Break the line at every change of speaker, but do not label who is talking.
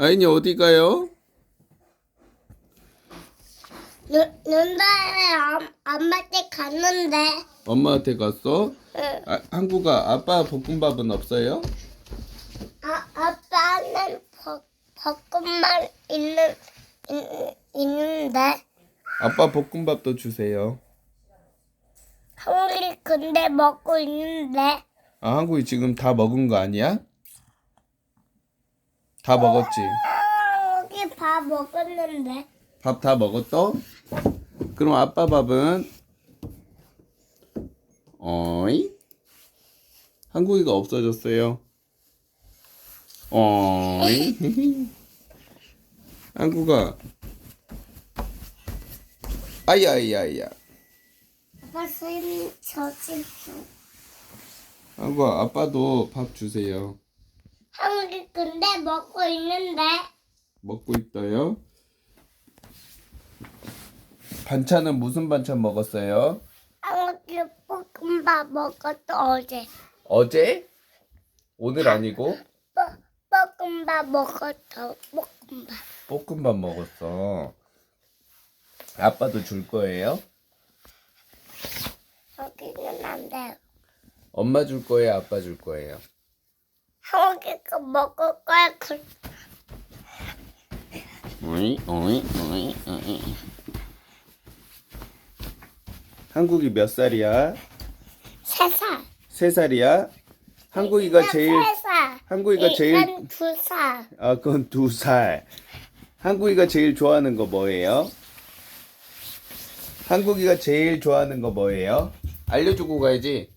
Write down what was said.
아인이 어디 가요?
눈, 눈다에 엄마 댁 갔는데.
엄마한테 갔어?
응.
아, 한국아 아빠 볶음밥은 없어요?
아, 아빠는 벚, 벚꽃만 있는, 있, 있는데.
아빠 볶음밥도 주세요.
한국이 근데 먹고 있는데.
아 한국이 지금 다 먹은 거 아니야? 다 먹었지.
한국이 밥 먹었는데.
밥 다 먹었어? 그럼 아빠 밥은 어이? 한국이가 없어졌어요. 어이? 한국아. 아야야야.
아빠 수임 저집
한국아 아빠도 밥 주세요.
한국이 근데 먹고 있는데.
먹고 있어요. 반찬은 무슨 반찬 먹었어요?
한국이 볶음밥 먹었어 어제.
어제? 오늘 아니고
볶- 볶음밥 먹었어 볶음밥.
볶음밥 먹었어. 아빠도 줄 거예요?
여기는 안 돼.
엄마 줄 거예요? 아빠 줄 거예요?
한국이 거 먹을 거야. 그
어이 어이 어이 어이. 한국이 몇 살이야?
세 살.
세 살이야? 한국이가 제일
세 살.
한국이가 제일
이건 두 살.
아 그건 두 살. 한국이가 제일 좋아하는 거 뭐예요? 한국이가 제일 좋아하는 거 뭐예요? 알려주고 가야지.